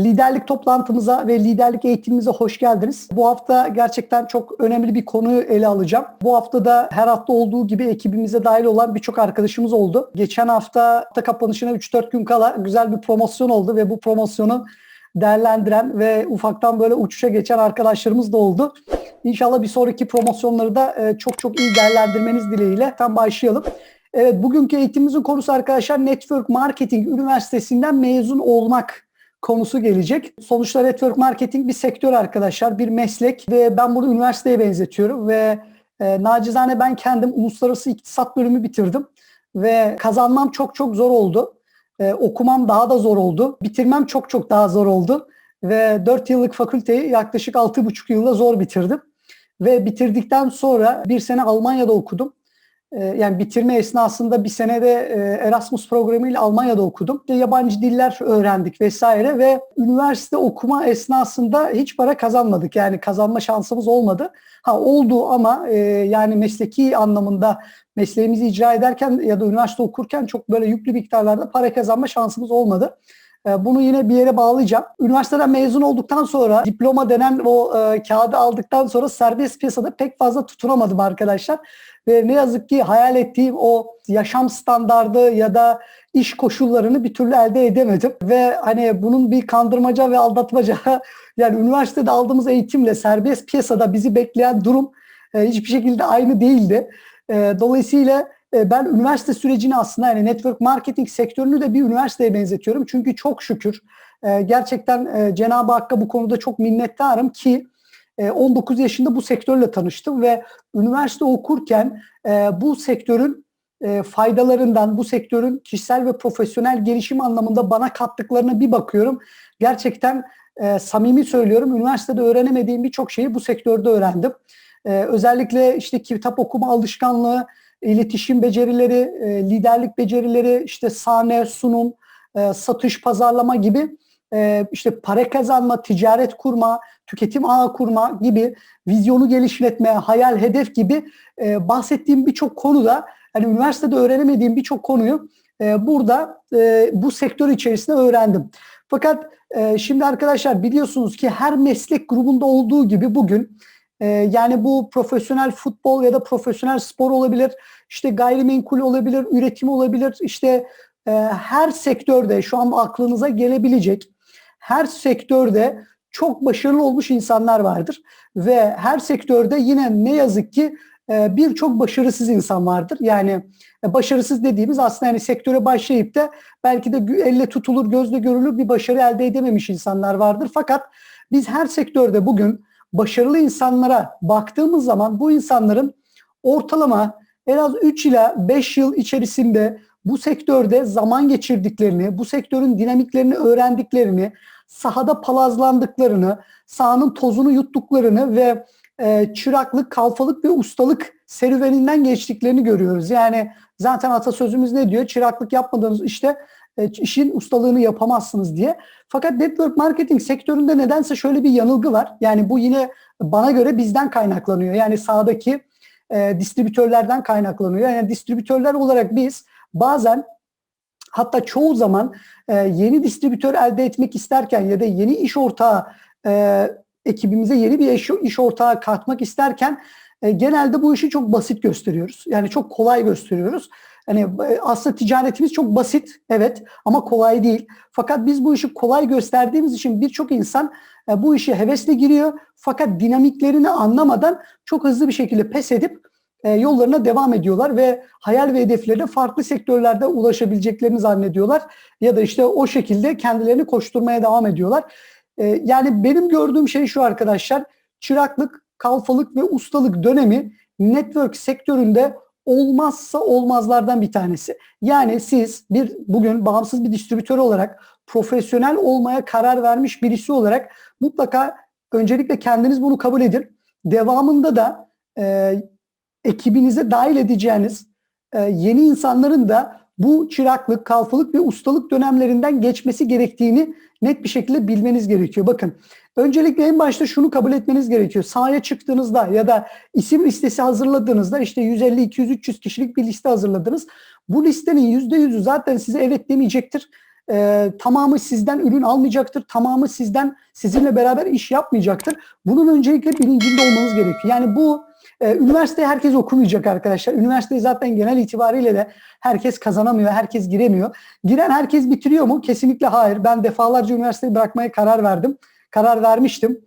Liderlik toplantımıza ve liderlik eğitimimize hoş geldiniz. Bu hafta gerçekten çok önemli bir konuyu ele alacağım. Bu hafta da her hafta olduğu gibi ekibimize dahil olan birçok arkadaşımız oldu. Geçen hafta hafta kapanışına 3-4 gün kala güzel bir promosyon oldu ve bu promosyonu değerlendiren ve ufaktan böyle uçuşa geçen arkadaşlarımız da oldu. İnşallah bir sonraki promosyonları da e, çok çok iyi değerlendirmeniz dileğiyle tam başlayalım. Evet bugünkü eğitimimizin konusu arkadaşlar Network Marketing Üniversitesi'nden mezun olmak konusu gelecek. Sonuçta network marketing bir sektör arkadaşlar, bir meslek ve ben bunu üniversiteye benzetiyorum ve e, nacizane ben kendim uluslararası iktisat bölümü bitirdim ve kazanmam çok çok zor oldu. E, okumam daha da zor oldu. Bitirmem çok çok daha zor oldu ve 4 yıllık fakülteyi yaklaşık 6,5 yılda zor bitirdim. Ve bitirdikten sonra bir sene Almanya'da okudum. Ee, yani bitirme esnasında bir senede e, Erasmus programıyla Almanya'da okudum. Yabancı diller öğrendik vesaire ve üniversite okuma esnasında hiç para kazanmadık. Yani kazanma şansımız olmadı. Ha oldu ama e, yani mesleki anlamında mesleğimizi icra ederken ya da üniversite okurken çok böyle yüklü miktarlarda para kazanma şansımız olmadı. E, bunu yine bir yere bağlayacağım. Üniversiteden mezun olduktan sonra diploma denen o e, kağıdı aldıktan sonra serbest piyasada pek fazla tutunamadım arkadaşlar. Ve ne yazık ki hayal ettiğim o yaşam standardı ya da iş koşullarını bir türlü elde edemedim. Ve hani bunun bir kandırmaca ve aldatmaca yani üniversitede aldığımız eğitimle serbest piyasada bizi bekleyen durum e, hiçbir şekilde aynı değildi. E, dolayısıyla e, ben üniversite sürecini aslında yani network marketing sektörünü de bir üniversiteye benzetiyorum. Çünkü çok şükür gerçekten Cenab-ı Hakk'a bu konuda çok minnettarım ki 19 yaşında bu sektörle tanıştım ve üniversite okurken bu sektörün faydalarından, bu sektörün kişisel ve profesyonel gelişim anlamında bana kattıklarına bir bakıyorum. Gerçekten samimi söylüyorum, üniversitede öğrenemediğim birçok şeyi bu sektörde öğrendim. Özellikle işte kitap okuma alışkanlığı, iletişim becerileri, liderlik becerileri, işte sahne, sunum, satış, pazarlama gibi işte para kazanma, ticaret kurma, tüketim ağı kurma gibi vizyonu geliştirme, hayal, hedef gibi bahsettiğim birçok konuda hani üniversitede öğrenemediğim birçok konuyu burada bu sektör içerisinde öğrendim. Fakat şimdi arkadaşlar biliyorsunuz ki her meslek grubunda olduğu gibi bugün yani bu profesyonel futbol ya da profesyonel spor olabilir, işte gayrimenkul olabilir, üretim olabilir, işte her sektörde şu an aklınıza gelebilecek her sektörde çok başarılı olmuş insanlar vardır. Ve her sektörde yine ne yazık ki e, birçok başarısız insan vardır. Yani e, başarısız dediğimiz aslında yani sektöre başlayıp da belki de elle tutulur, gözle görülür bir başarı elde edememiş insanlar vardır. Fakat biz her sektörde bugün başarılı insanlara baktığımız zaman bu insanların ortalama en az 3 ila 5 yıl içerisinde bu sektörde zaman geçirdiklerini, bu sektörün dinamiklerini öğrendiklerini, sahada palazlandıklarını, sahanın tozunu yuttuklarını ve e, çıraklık, kalfalık ve ustalık serüveninden geçtiklerini görüyoruz. Yani zaten atasözümüz ne diyor? Çıraklık yapmadığınız işte e, işin ustalığını yapamazsınız diye. Fakat network marketing sektöründe nedense şöyle bir yanılgı var. Yani bu yine bana göre bizden kaynaklanıyor. Yani sahadaki e, distribütörlerden kaynaklanıyor. Yani distribütörler olarak biz bazen hatta çoğu zaman e, yeni distribütör elde etmek isterken ya da yeni iş ortağı e, ekibimize yeni bir iş, iş ortağı katmak isterken e, genelde bu işi çok basit gösteriyoruz. Yani çok kolay gösteriyoruz. Hani e, aslında ticaretimiz çok basit evet ama kolay değil. Fakat biz bu işi kolay gösterdiğimiz için birçok insan e, bu işe hevesle giriyor. Fakat dinamiklerini anlamadan çok hızlı bir şekilde pes edip e, yollarına devam ediyorlar ve hayal ve hedeflerine farklı sektörlerde ulaşabileceklerini zannediyorlar ya da işte o şekilde kendilerini koşturmaya devam ediyorlar. E, yani benim gördüğüm şey şu arkadaşlar çıraklık, kalfalık ve ustalık dönemi network sektöründe olmazsa olmazlardan bir tanesi. Yani siz bir bugün bağımsız bir distribütör olarak profesyonel olmaya karar vermiş birisi olarak mutlaka öncelikle kendiniz bunu kabul edin. Devamında da e, ekibinize dahil edeceğiniz e, yeni insanların da bu çıraklık, kalfalık ve ustalık dönemlerinden geçmesi gerektiğini net bir şekilde bilmeniz gerekiyor. Bakın öncelikle en başta şunu kabul etmeniz gerekiyor. Sahaya çıktığınızda ya da isim listesi hazırladığınızda işte 150, 200, 300 kişilik bir liste hazırladınız. Bu listenin %100'ü zaten size evet demeyecektir. e, tamamı sizden ürün almayacaktır. Tamamı sizden sizinle beraber iş yapmayacaktır. Bunun öncelikle bilincinde olmanız gerekiyor. Yani bu e, üniversite herkes okumayacak arkadaşlar. Üniversiteyi zaten genel itibariyle de herkes kazanamıyor, herkes giremiyor. Giren herkes bitiriyor mu? Kesinlikle hayır. Ben defalarca üniversiteyi bırakmaya karar verdim. Karar vermiştim.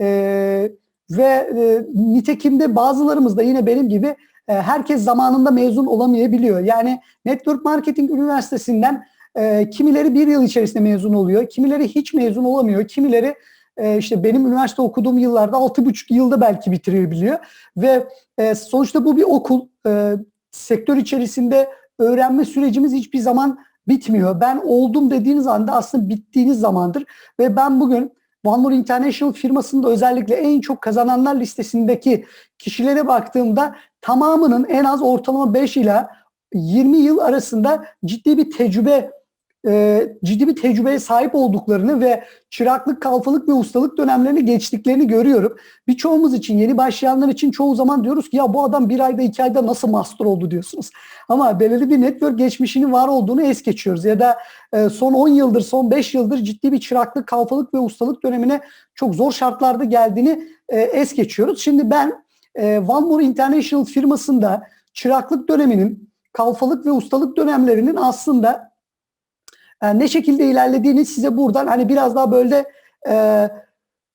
E, ve e, nitekim bazılarımız da yine benim gibi e, herkes zamanında mezun olamayabiliyor. Yani Network Marketing Üniversitesi'nden e, kimileri bir yıl içerisinde mezun oluyor, kimileri hiç mezun olamıyor, kimileri e, işte benim üniversite okuduğum yıllarda altı buçuk yılda belki bitirebiliyor ve e, sonuçta bu bir okul. E, sektör içerisinde öğrenme sürecimiz hiçbir zaman bitmiyor. Ben oldum dediğiniz anda aslında bittiğiniz zamandır ve ben bugün One More International firmasında özellikle en çok kazananlar listesindeki kişilere baktığımda tamamının en az ortalama 5 ila 20 yıl arasında ciddi bir tecrübe e, ciddi bir tecrübeye sahip olduklarını ve çıraklık, kalfalık ve ustalık dönemlerini geçtiklerini görüyorum. Birçoğumuz için, yeni başlayanlar için çoğu zaman diyoruz ki ya bu adam bir ayda, iki ayda nasıl master oldu diyorsunuz. Ama belirli bir network geçmişinin var olduğunu es geçiyoruz. Ya da e, son 10 yıldır, son 5 yıldır ciddi bir çıraklık, kalfalık ve ustalık dönemine çok zor şartlarda geldiğini e, es geçiyoruz. Şimdi ben e, One More International firmasında çıraklık döneminin, kalfalık ve ustalık dönemlerinin aslında e, ne şekilde ilerlediğini size buradan hani biraz daha böyle e,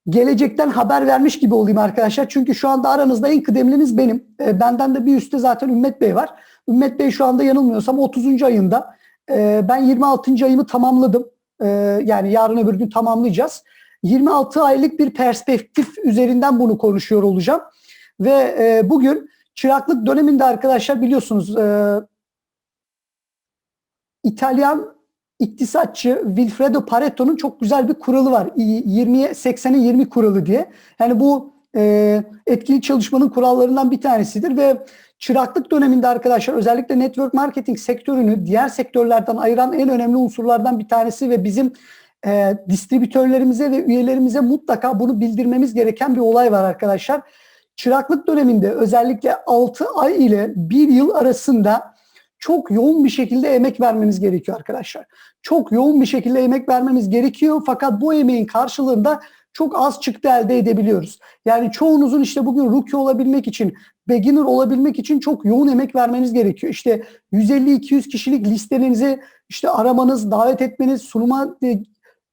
gelecekten haber vermiş gibi olayım arkadaşlar. Çünkü şu anda aranızda en kıdemliniz benim. E, benden de bir üstte zaten Ümmet Bey var. Ümmet Bey şu anda yanılmıyorsam 30. ayında. E, ben 26. ayımı tamamladım. E, yani yarın öbür gün tamamlayacağız. 26 aylık bir perspektif üzerinden bunu konuşuyor olacağım. Ve e, bugün çıraklık döneminde arkadaşlar biliyorsunuz e, İtalyan iktisatçı Wilfredo Pareto'nun çok güzel bir kuralı var. 20'ye 80'e 20 kuralı diye. Yani bu e, etkili çalışmanın kurallarından bir tanesidir ve çıraklık döneminde arkadaşlar özellikle network marketing sektörünü diğer sektörlerden ayıran en önemli unsurlardan bir tanesi ve bizim e, distribütörlerimize ve üyelerimize mutlaka bunu bildirmemiz gereken bir olay var arkadaşlar. Çıraklık döneminde özellikle 6 ay ile 1 yıl arasında çok yoğun bir şekilde emek vermemiz gerekiyor arkadaşlar. Çok yoğun bir şekilde emek vermemiz gerekiyor fakat bu emeğin karşılığında çok az çıktı elde edebiliyoruz. Yani çoğunuzun işte bugün rookie olabilmek için, beginner olabilmek için çok yoğun emek vermeniz gerekiyor. İşte 150-200 kişilik listelerinizi işte aramanız, davet etmeniz, sunuma e,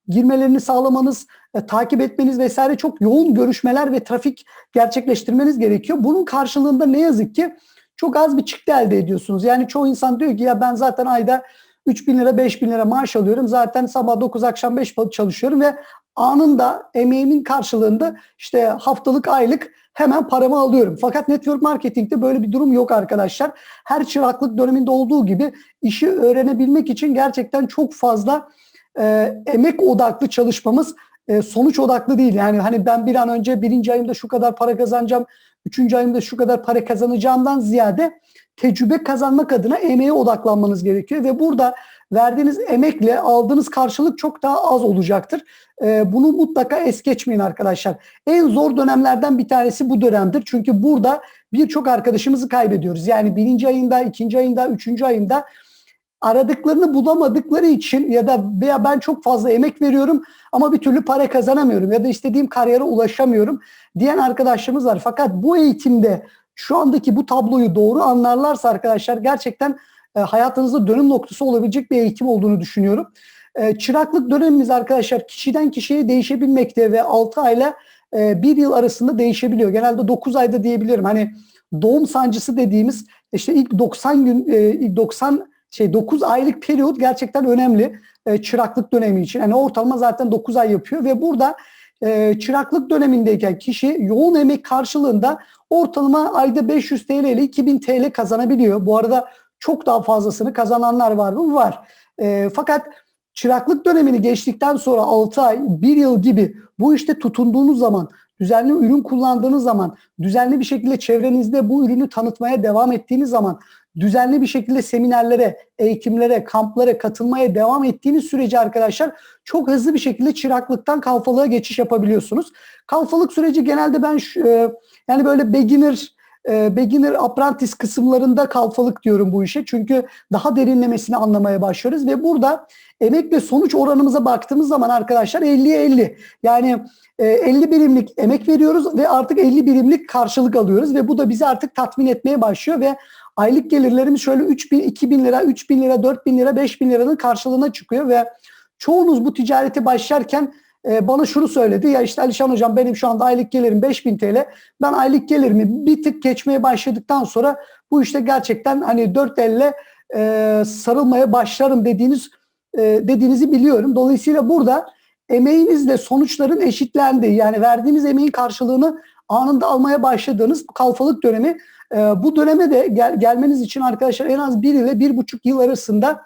girmelerini sağlamanız, e, takip etmeniz vesaire çok yoğun görüşmeler ve trafik gerçekleştirmeniz gerekiyor. Bunun karşılığında ne yazık ki çok az bir çıktı elde ediyorsunuz. Yani çoğu insan diyor ki ya ben zaten ayda 3 bin lira 5 bin lira maaş alıyorum. Zaten sabah 9 akşam 5 çalışıyorum ve anında emeğimin karşılığında işte haftalık aylık hemen paramı alıyorum. Fakat network marketingte böyle bir durum yok arkadaşlar. Her çıraklık döneminde olduğu gibi işi öğrenebilmek için gerçekten çok fazla e, emek odaklı çalışmamız e, sonuç odaklı değil. Yani hani ben bir an önce birinci ayımda şu kadar para kazanacağım, üçüncü ayımda şu kadar para kazanacağımdan ziyade tecrübe kazanmak adına emeğe odaklanmanız gerekiyor ve burada verdiğiniz emekle aldığınız karşılık çok daha az olacaktır. Ee, bunu mutlaka es geçmeyin arkadaşlar. En zor dönemlerden bir tanesi bu dönemdir. Çünkü burada birçok arkadaşımızı kaybediyoruz. Yani birinci ayında, ikinci ayında, üçüncü ayında aradıklarını bulamadıkları için ya da veya ben çok fazla emek veriyorum ama bir türlü para kazanamıyorum ya da istediğim kariyere ulaşamıyorum diyen arkadaşlarımız var. Fakat bu eğitimde şu andaki bu tabloyu doğru anlarlarsa arkadaşlar gerçekten e, hayatınızda dönüm noktası olabilecek bir eğitim olduğunu düşünüyorum. E, çıraklık dönemimiz arkadaşlar kişiden kişiye değişebilmekte ve 6 ayla e, 1 yıl arasında değişebiliyor. Genelde 9 ayda diyebilirim. Hani doğum sancısı dediğimiz işte ilk 90 gün e, ilk 90 şey 9 aylık periyot gerçekten önemli e, çıraklık dönemi için. Yani ortalama zaten 9 ay yapıyor ve burada e, çıraklık dönemindeyken kişi yoğun emek karşılığında ortalama ayda 500 TL ile 2000 TL kazanabiliyor. Bu arada çok daha fazlasını kazananlar var mı? Var. E, fakat çıraklık dönemini geçtikten sonra 6 ay, 1 yıl gibi bu işte tutunduğunuz zaman, düzenli ürün kullandığınız zaman, düzenli bir şekilde çevrenizde bu ürünü tanıtmaya devam ettiğiniz zaman, düzenli bir şekilde seminerlere, eğitimlere, kamplara katılmaya devam ettiğiniz sürece arkadaşlar çok hızlı bir şekilde çıraklıktan kalfalığa geçiş yapabiliyorsunuz. Kalfalık süreci genelde ben e, yani böyle beginner e, beginner apprentice kısımlarında kalfalık diyorum bu işe. Çünkü daha derinlemesine anlamaya başlıyoruz ve burada emek ve sonuç oranımıza baktığımız zaman arkadaşlar 50'ye 50. Yani e, 50 birimlik emek veriyoruz ve artık 50 birimlik karşılık alıyoruz ve bu da bizi artık tatmin etmeye başlıyor ve aylık gelirlerimiz şöyle 3 bin, 2 bin lira, 3 bin lira, 4 bin lira, 5 bin liranın karşılığına çıkıyor ve çoğunuz bu ticarete başlarken e, bana şunu söyledi. Ya işte Alişan hocam benim şu anda aylık gelirim 5000 TL. Ben aylık gelirimi bir tık geçmeye başladıktan sonra bu işte gerçekten hani dört elle e, sarılmaya başlarım dediğiniz e, dediğinizi biliyorum. Dolayısıyla burada emeğinizle sonuçların eşitlendiği yani verdiğiniz emeğin karşılığını anında almaya başladığınız kalfalık dönemi e, bu döneme de gel, gelmeniz için arkadaşlar en az bir ile bir buçuk yıl arasında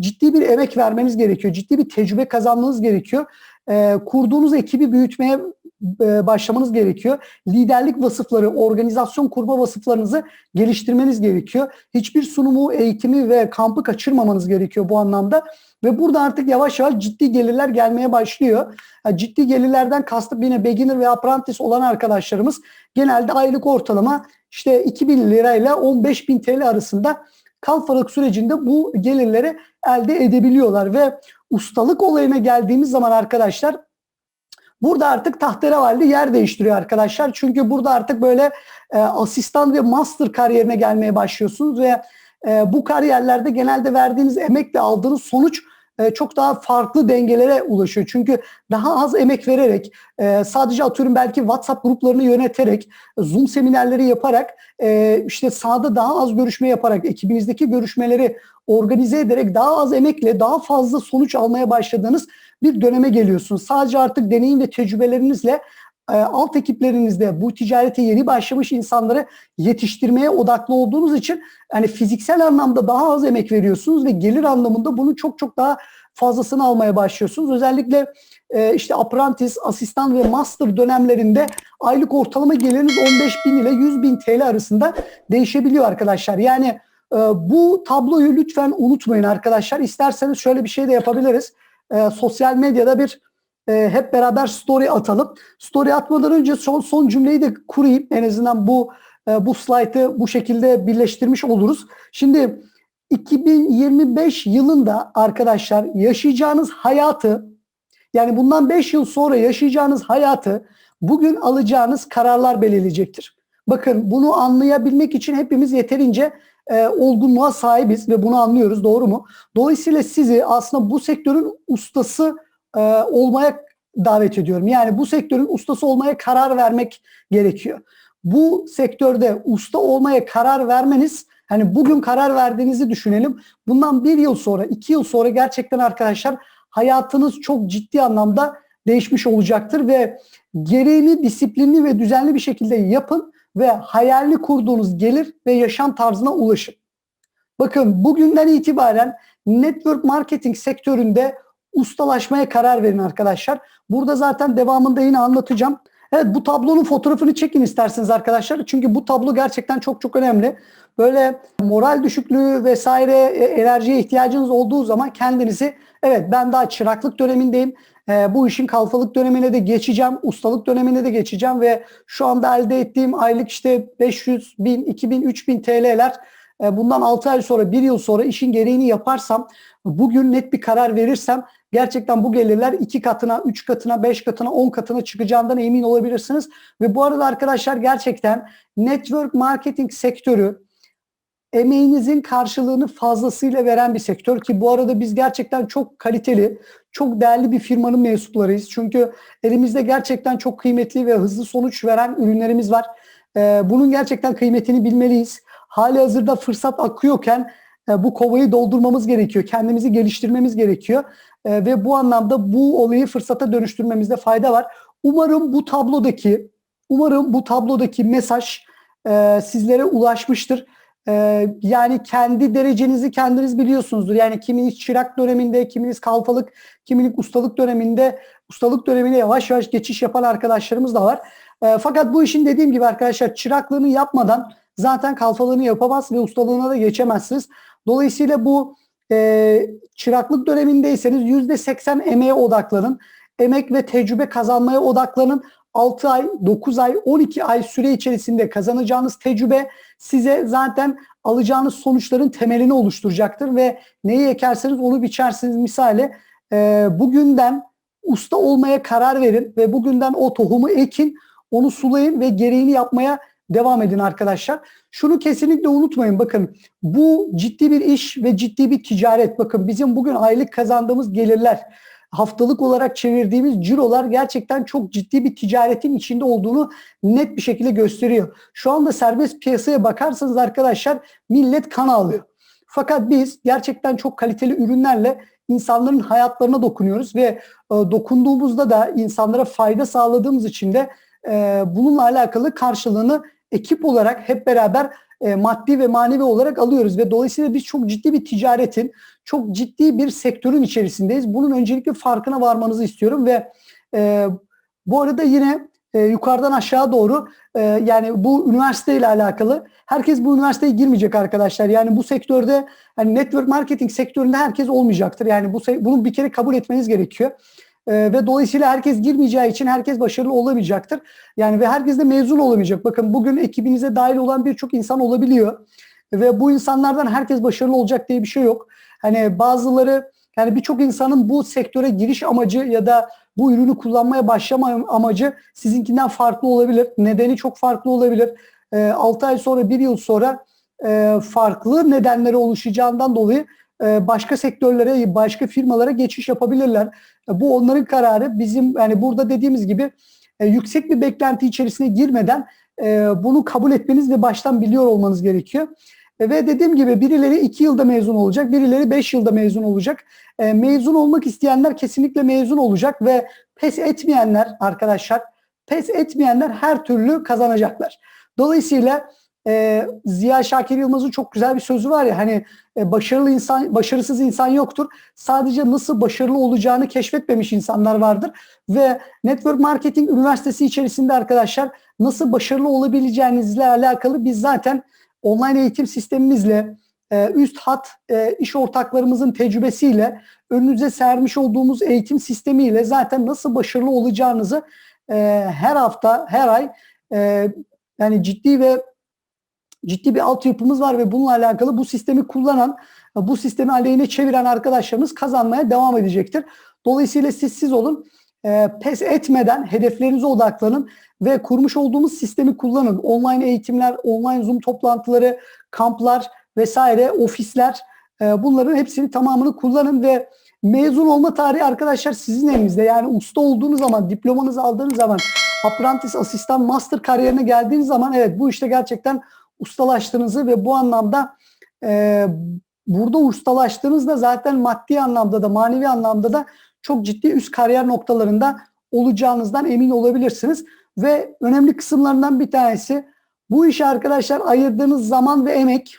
ciddi bir emek vermeniz gerekiyor. Ciddi bir tecrübe kazanmanız gerekiyor. E, kurduğunuz ekibi büyütmeye e, başlamanız gerekiyor. Liderlik vasıfları, organizasyon kurma vasıflarınızı geliştirmeniz gerekiyor. Hiçbir sunumu, eğitimi ve kampı kaçırmamanız gerekiyor bu anlamda. Ve burada artık yavaş yavaş ciddi gelirler gelmeye başlıyor. Yani ciddi gelirlerden kastım yine beginner ve apprentice olan arkadaşlarımız genelde aylık ortalama işte 2000 lirayla 15 bin TL arasında kalfalık sürecinde bu gelirleri elde edebiliyorlar ve ustalık olayına geldiğimiz zaman arkadaşlar burada artık tahterevalli yer değiştiriyor arkadaşlar. Çünkü burada artık böyle e, asistan ve master kariyerine gelmeye başlıyorsunuz ve e, bu kariyerlerde genelde verdiğiniz emekle aldığınız sonuç e, çok daha farklı dengelere ulaşıyor. Çünkü daha az emek vererek e, sadece atıyorum belki WhatsApp gruplarını yöneterek Zoom seminerleri yaparak e, işte sahada daha az görüşme yaparak ekibinizdeki görüşmeleri organize ederek daha az emekle daha fazla sonuç almaya başladığınız bir döneme geliyorsunuz. Sadece artık deneyim ve tecrübelerinizle alt ekiplerinizde bu ticarete yeni başlamış insanları yetiştirmeye odaklı olduğunuz için hani fiziksel anlamda daha az emek veriyorsunuz ve gelir anlamında bunu çok çok daha fazlasını almaya başlıyorsunuz. Özellikle e, işte apprentice, asistan ve master dönemlerinde aylık ortalama geliriniz 15 bin ile 100 bin TL arasında değişebiliyor arkadaşlar. Yani e, bu tabloyu lütfen unutmayın arkadaşlar. İsterseniz şöyle bir şey de yapabiliriz. E, sosyal medyada bir e, hep beraber story atalım. Story atmadan önce son, son cümleyi de kurayım. En azından bu e, bu slaytı bu şekilde birleştirmiş oluruz. Şimdi 2025 yılında arkadaşlar yaşayacağınız hayatı yani bundan 5 yıl sonra yaşayacağınız hayatı bugün alacağınız kararlar belirleyecektir. Bakın bunu anlayabilmek için hepimiz yeterince e, olgunluğa sahibiz ve bunu anlıyoruz doğru mu? Dolayısıyla sizi aslında bu sektörün ustası e, olmaya davet ediyorum. Yani bu sektörün ustası olmaya karar vermek gerekiyor. Bu sektörde usta olmaya karar vermeniz hani bugün karar verdiğinizi düşünelim. Bundan bir yıl sonra, iki yıl sonra gerçekten arkadaşlar hayatınız çok ciddi anlamda değişmiş olacaktır ve gereğini disiplinli ve düzenli bir şekilde yapın ve hayalini kurduğunuz gelir ve yaşam tarzına ulaşın. Bakın bugünden itibaren network marketing sektöründe ustalaşmaya karar verin arkadaşlar. Burada zaten devamında yine anlatacağım. Evet bu tablonun fotoğrafını çekin isterseniz arkadaşlar. Çünkü bu tablo gerçekten çok çok önemli. Böyle moral düşüklüğü vesaire e, enerjiye ihtiyacınız olduğu zaman kendinizi evet ben daha çıraklık dönemindeyim. E, bu işin kalfalık dönemine de geçeceğim. Ustalık dönemine de geçeceğim ve şu anda elde ettiğim aylık işte 500 bin, 2000, 3000 TL'ler bundan 6 ay sonra, 1 yıl sonra işin gereğini yaparsam, bugün net bir karar verirsem gerçekten bu gelirler 2 katına, 3 katına, 5 katına, 10 katına çıkacağından emin olabilirsiniz. Ve bu arada arkadaşlar gerçekten network marketing sektörü emeğinizin karşılığını fazlasıyla veren bir sektör ki bu arada biz gerçekten çok kaliteli, çok değerli bir firmanın mensuplarıyız. Çünkü elimizde gerçekten çok kıymetli ve hızlı sonuç veren ürünlerimiz var. Ee, bunun gerçekten kıymetini bilmeliyiz. Hali hazırda fırsat akıyorken e, bu kovayı doldurmamız gerekiyor. Kendimizi geliştirmemiz gerekiyor. E, ve bu anlamda bu olayı fırsata dönüştürmemizde fayda var. Umarım bu tablodaki umarım bu tablodaki mesaj e, sizlere ulaşmıştır. Ee, yani kendi derecenizi kendiniz biliyorsunuzdur. Yani kiminiz çırak döneminde, kiminiz kalfalık, kiminiz ustalık döneminde, ustalık dönemine yavaş yavaş geçiş yapan arkadaşlarımız da var. Ee, fakat bu işin dediğim gibi arkadaşlar çıraklığını yapmadan zaten kalfalığını yapamaz ve ustalığına da geçemezsiniz. Dolayısıyla bu e, çıraklık dönemindeyseniz %80 emeğe odaklanın. Emek ve tecrübe kazanmaya odaklanın. 6 ay, 9 ay, 12 ay süre içerisinde kazanacağınız tecrübe size zaten alacağınız sonuçların temelini oluşturacaktır ve neyi ekerseniz onu biçersiniz misali. E, bugünden usta olmaya karar verin ve bugünden o tohumu ekin, onu sulayın ve gereğini yapmaya devam edin arkadaşlar. Şunu kesinlikle unutmayın bakın bu ciddi bir iş ve ciddi bir ticaret. Bakın bizim bugün aylık kazandığımız gelirler haftalık olarak çevirdiğimiz cirolar gerçekten çok ciddi bir ticaretin içinde olduğunu net bir şekilde gösteriyor. Şu anda serbest piyasaya bakarsanız arkadaşlar millet kan alıyor. Fakat biz gerçekten çok kaliteli ürünlerle insanların hayatlarına dokunuyoruz ve e, dokunduğumuzda da insanlara fayda sağladığımız için de e, bununla alakalı karşılığını ekip olarak hep beraber e, maddi ve manevi olarak alıyoruz ve dolayısıyla biz çok ciddi bir ticaretin, çok ciddi bir sektörün içerisindeyiz. Bunun öncelikle farkına varmanızı istiyorum ve e, bu arada yine e, yukarıdan aşağı doğru e, yani bu üniversite ile alakalı herkes bu üniversiteye girmeyecek arkadaşlar. Yani bu sektörde hani network marketing sektöründe herkes olmayacaktır. Yani bu bunu bir kere kabul etmeniz gerekiyor. Ee, ve dolayısıyla herkes girmeyeceği için herkes başarılı olamayacaktır. Yani ve herkes de mezun olamayacak. Bakın bugün ekibinize dahil olan birçok insan olabiliyor. Ve bu insanlardan herkes başarılı olacak diye bir şey yok. Hani bazıları yani birçok insanın bu sektöre giriş amacı ya da bu ürünü kullanmaya başlama amacı sizinkinden farklı olabilir. Nedeni çok farklı olabilir. E, ee, 6 ay sonra, 1 yıl sonra e, farklı nedenleri oluşacağından dolayı başka sektörlere, başka firmalara geçiş yapabilirler. E, bu onların kararı. Bizim yani burada dediğimiz gibi e, yüksek bir beklenti içerisine girmeden bunu kabul etmeniz ve baştan biliyor olmanız gerekiyor. Ve dediğim gibi birileri 2 yılda mezun olacak, birileri 5 yılda mezun olacak. Mezun olmak isteyenler kesinlikle mezun olacak ve pes etmeyenler arkadaşlar, pes etmeyenler her türlü kazanacaklar. Dolayısıyla e, Ziya Şakir Yılmaz'ın çok güzel bir sözü var ya hani e, başarılı insan başarısız insan yoktur. Sadece nasıl başarılı olacağını keşfetmemiş insanlar vardır ve Network Marketing Üniversitesi içerisinde arkadaşlar nasıl başarılı olabileceğinizle alakalı biz zaten online eğitim sistemimizle e, üst hat e, iş ortaklarımızın tecrübesiyle önünüze sermiş olduğumuz eğitim sistemiyle zaten nasıl başarılı olacağınızı e, her hafta her ay e, yani ciddi ve ciddi bir altyapımız var ve bununla alakalı bu sistemi kullanan, bu sistemi aleyhine çeviren arkadaşlarımız kazanmaya devam edecektir. Dolayısıyla siz siz olun, e, pes etmeden hedeflerinize odaklanın ve kurmuş olduğumuz sistemi kullanın. Online eğitimler, online Zoom toplantıları, kamplar vesaire, ofisler e, bunların hepsini tamamını kullanın ve mezun olma tarihi arkadaşlar sizin elinizde. Yani usta olduğunuz zaman, diplomanızı aldığınız zaman, apprentice, asistan, master kariyerine geldiğiniz zaman evet bu işte gerçekten ustalaştığınızı ve bu anlamda e, burada ustalaştığınızda zaten maddi anlamda da manevi anlamda da çok ciddi üst kariyer noktalarında olacağınızdan emin olabilirsiniz. Ve önemli kısımlarından bir tanesi bu işe arkadaşlar ayırdığınız zaman ve emek,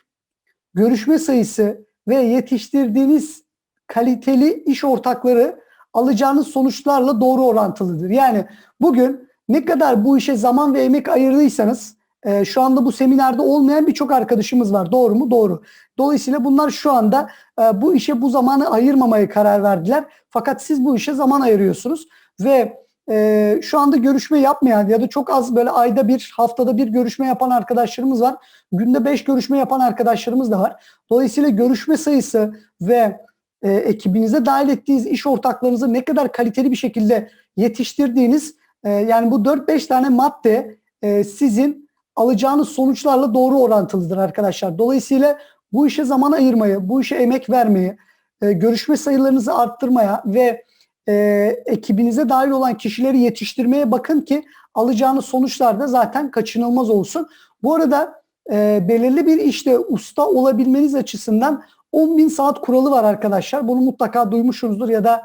görüşme sayısı ve yetiştirdiğiniz kaliteli iş ortakları alacağınız sonuçlarla doğru orantılıdır. Yani bugün ne kadar bu işe zaman ve emek ayırdıysanız e, şu anda bu seminerde olmayan birçok arkadaşımız var. Doğru mu? Doğru. Dolayısıyla bunlar şu anda e, bu işe bu zamanı ayırmamaya karar verdiler. Fakat siz bu işe zaman ayırıyorsunuz ve e, şu anda görüşme yapmayan ya da çok az böyle ayda bir haftada bir görüşme yapan arkadaşlarımız var. Günde beş görüşme yapan arkadaşlarımız da var. Dolayısıyla görüşme sayısı ve e, ekibinize dahil ettiğiniz iş ortaklarınızı ne kadar kaliteli bir şekilde yetiştirdiğiniz e, yani bu 4-5 tane madde e, sizin alacağınız sonuçlarla doğru orantılıdır arkadaşlar. Dolayısıyla bu işe zaman ayırmayı, bu işe emek vermeyi, e, görüşme sayılarınızı arttırmaya ve e, ekibinize dahil olan kişileri yetiştirmeye bakın ki alacağınız sonuçlar da zaten kaçınılmaz olsun. Bu arada e, belirli bir işte usta olabilmeniz açısından 10 bin saat kuralı var arkadaşlar. Bunu mutlaka duymuşsunuzdur ya da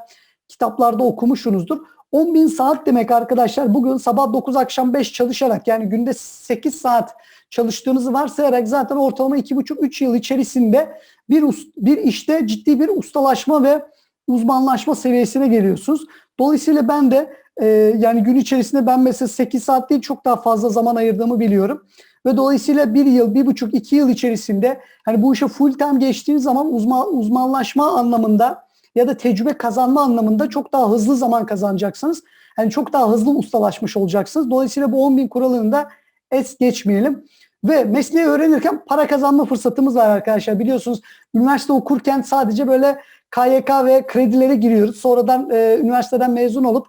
kitaplarda okumuşsunuzdur. 10 bin saat demek arkadaşlar bugün sabah 9 akşam 5 çalışarak yani günde 8 saat çalıştığınızı varsayarak zaten ortalama 2,5-3 yıl içerisinde bir, bir işte ciddi bir ustalaşma ve uzmanlaşma seviyesine geliyorsunuz. Dolayısıyla ben de e, yani gün içerisinde ben mesela 8 saat değil çok daha fazla zaman ayırdığımı biliyorum. Ve dolayısıyla bir yıl, bir buçuk, iki yıl içerisinde hani bu işe full time geçtiğiniz zaman uzman, uzmanlaşma anlamında ya da tecrübe kazanma anlamında çok daha hızlı zaman kazanacaksınız. Yani çok daha hızlı ustalaşmış olacaksınız. Dolayısıyla bu 10 bin kuralını da es geçmeyelim. Ve mesleği öğrenirken para kazanma fırsatımız var arkadaşlar. Biliyorsunuz üniversite okurken sadece böyle KYK ve kredilere giriyoruz. Sonradan e, üniversiteden mezun olup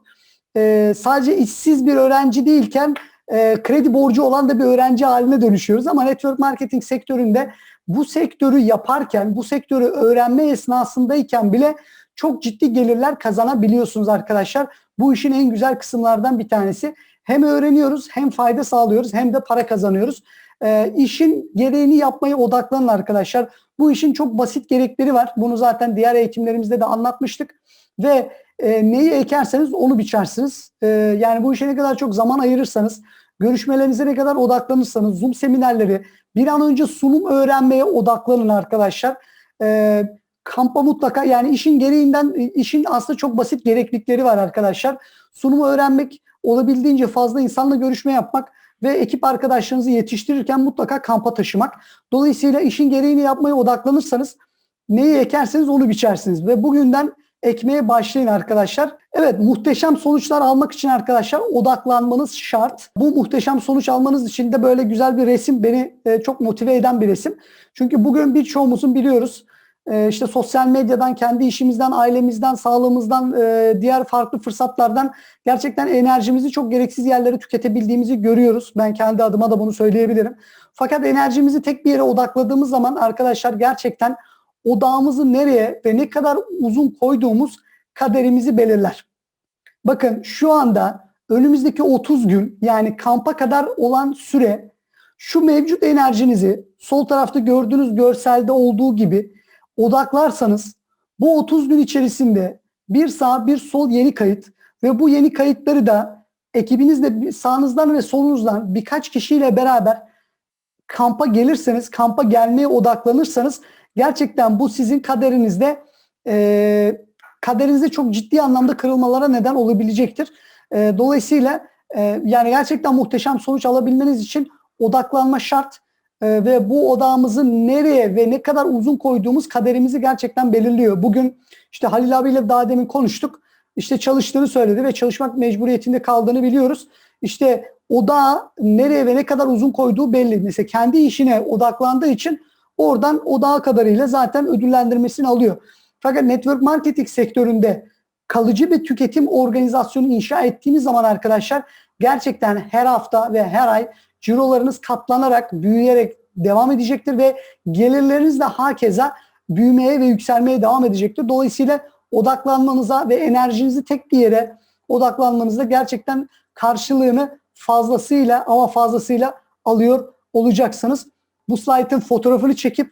e, sadece işsiz bir öğrenci değilken e, kredi borcu olan da bir öğrenci haline dönüşüyoruz. Ama network marketing sektöründe bu sektörü yaparken, bu sektörü öğrenme esnasındayken bile çok ciddi gelirler kazanabiliyorsunuz arkadaşlar. Bu işin en güzel kısımlardan bir tanesi. Hem öğreniyoruz, hem fayda sağlıyoruz, hem de para kazanıyoruz. E, işin gereğini yapmaya odaklanın arkadaşlar. Bu işin çok basit gerekleri var. Bunu zaten diğer eğitimlerimizde de anlatmıştık. Ve e, neyi ekerseniz onu biçersiniz. E, yani bu işe ne kadar çok zaman ayırırsanız, görüşmelerinize ne kadar odaklanırsanız, Zoom seminerleri, bir an önce sunum öğrenmeye odaklanın arkadaşlar. E, kampa mutlaka yani işin gereğinden, işin aslında çok basit gereklilikleri var arkadaşlar. Sunumu öğrenmek, olabildiğince fazla insanla görüşme yapmak ve ekip arkadaşlarınızı yetiştirirken mutlaka kampa taşımak. Dolayısıyla işin gereğini yapmaya odaklanırsanız neyi ekerseniz onu biçersiniz ve bugünden ekmeye başlayın arkadaşlar. Evet muhteşem sonuçlar almak için arkadaşlar odaklanmanız şart. Bu muhteşem sonuç almanız için de böyle güzel bir resim beni e, çok motive eden bir resim. Çünkü bugün birçoğumuzun biliyoruz e, işte sosyal medyadan, kendi işimizden, ailemizden, sağlığımızdan, e, diğer farklı fırsatlardan gerçekten enerjimizi çok gereksiz yerlere tüketebildiğimizi görüyoruz. Ben kendi adıma da bunu söyleyebilirim. Fakat enerjimizi tek bir yere odakladığımız zaman arkadaşlar gerçekten odağımızı nereye ve ne kadar uzun koyduğumuz kaderimizi belirler. Bakın şu anda önümüzdeki 30 gün yani kampa kadar olan süre şu mevcut enerjinizi sol tarafta gördüğünüz görselde olduğu gibi odaklarsanız bu 30 gün içerisinde bir sağ bir sol yeni kayıt ve bu yeni kayıtları da ekibinizle sağınızdan ve solunuzdan birkaç kişiyle beraber kampa gelirseniz, kampa gelmeye odaklanırsanız gerçekten bu sizin kaderinizde e, kaderinizde çok ciddi anlamda kırılmalara neden olabilecektir. E, dolayısıyla e, yani gerçekten muhteşem sonuç alabilmeniz için odaklanma şart e, ve bu odağımızı nereye ve ne kadar uzun koyduğumuz kaderimizi gerçekten belirliyor. Bugün işte Halil abiyle daha demin konuştuk. İşte çalıştığını söyledi ve çalışmak mecburiyetinde kaldığını biliyoruz. İşte odağı nereye ve ne kadar uzun koyduğu belli. Mesela kendi işine odaklandığı için oradan odağı kadarıyla zaten ödüllendirmesini alıyor. Fakat network marketing sektöründe kalıcı bir tüketim organizasyonu inşa ettiğiniz zaman arkadaşlar gerçekten her hafta ve her ay cirolarınız katlanarak, büyüyerek devam edecektir ve gelirleriniz de hakeza büyümeye ve yükselmeye devam edecektir. Dolayısıyla odaklanmanıza ve enerjinizi tek bir yere odaklanmanızda gerçekten karşılığını fazlasıyla ama fazlasıyla alıyor olacaksınız. Bu slaytın fotoğrafını çekip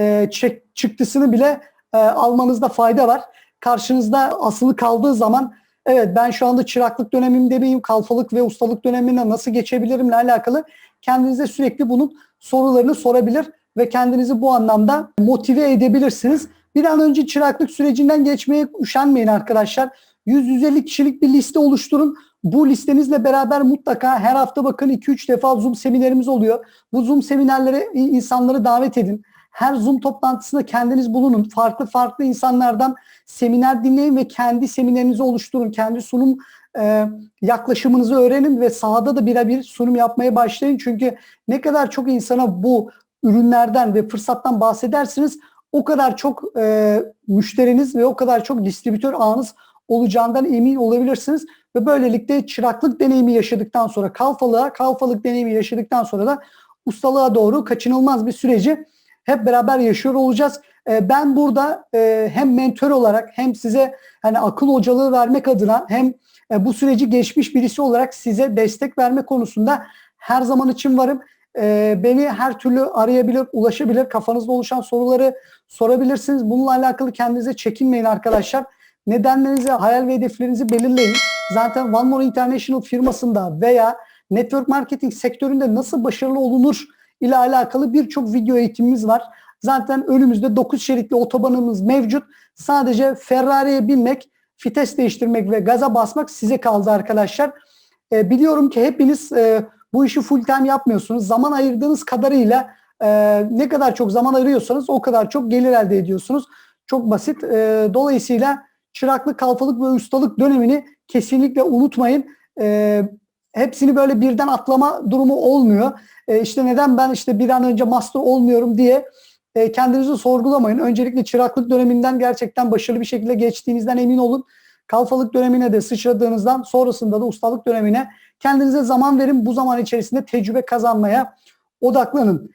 e, çek, çıktısını bile e, almanızda fayda var. Karşınızda asılı kaldığı zaman evet ben şu anda çıraklık dönemimde miyim, kalfalık ve ustalık dönemine nasıl geçebilirimle alakalı kendinize sürekli bunun sorularını sorabilir ve kendinizi bu anlamda motive edebilirsiniz. Bir an önce çıraklık sürecinden geçmeye üşenmeyin arkadaşlar. 100-150 kişilik bir liste oluşturun. Bu listenizle beraber mutlaka her hafta bakın 2-3 defa Zoom seminerimiz oluyor. Bu Zoom seminerlere insanları davet edin. Her Zoom toplantısında kendiniz bulunun. Farklı farklı insanlardan seminer dinleyin ve kendi seminerinizi oluşturun. Kendi sunum e, yaklaşımınızı öğrenin ve sahada da birebir sunum yapmaya başlayın. Çünkü ne kadar çok insana bu ürünlerden ve fırsattan bahsedersiniz o kadar çok e, müşteriniz ve o kadar çok distribütör ağınız olacağından emin olabilirsiniz. Ve böylelikle çıraklık deneyimi yaşadıktan sonra kalfalığa, kalfalık deneyimi yaşadıktan sonra da ustalığa doğru kaçınılmaz bir süreci hep beraber yaşıyor olacağız. E, ben burada e, hem mentor olarak hem size hani akıl hocalığı vermek adına hem e, bu süreci geçmiş birisi olarak size destek verme konusunda her zaman için varım. E, beni her türlü arayabilir, ulaşabilir. Kafanızda oluşan soruları sorabilirsiniz. Bununla alakalı kendinize çekinmeyin arkadaşlar. Nedenlerinizi, hayal ve hedeflerinizi belirleyin. Zaten One More International firmasında veya network marketing sektöründe nasıl başarılı olunur ile alakalı birçok video eğitimimiz var. Zaten önümüzde 9 şeritli otobanımız mevcut. Sadece Ferrari'ye binmek, vites değiştirmek ve gaza basmak size kaldı arkadaşlar. E, biliyorum ki hepiniz e, bu işi full time yapmıyorsunuz. Zaman ayırdığınız kadarıyla e, ne kadar çok zaman ayırıyorsanız o kadar çok gelir elde ediyorsunuz. Çok basit. E, dolayısıyla çıraklık, kalfalık ve ustalık dönemini kesinlikle unutmayın. E, hepsini böyle birden atlama durumu olmuyor. E, işte neden ben işte bir an önce master olmuyorum diye e, kendinizi sorgulamayın. Öncelikle çıraklık döneminden gerçekten başarılı bir şekilde geçtiğinizden emin olun. Kalfalık dönemine de sıçradığınızdan sonrasında da ustalık dönemine kendinize zaman verin. Bu zaman içerisinde tecrübe kazanmaya odaklanın.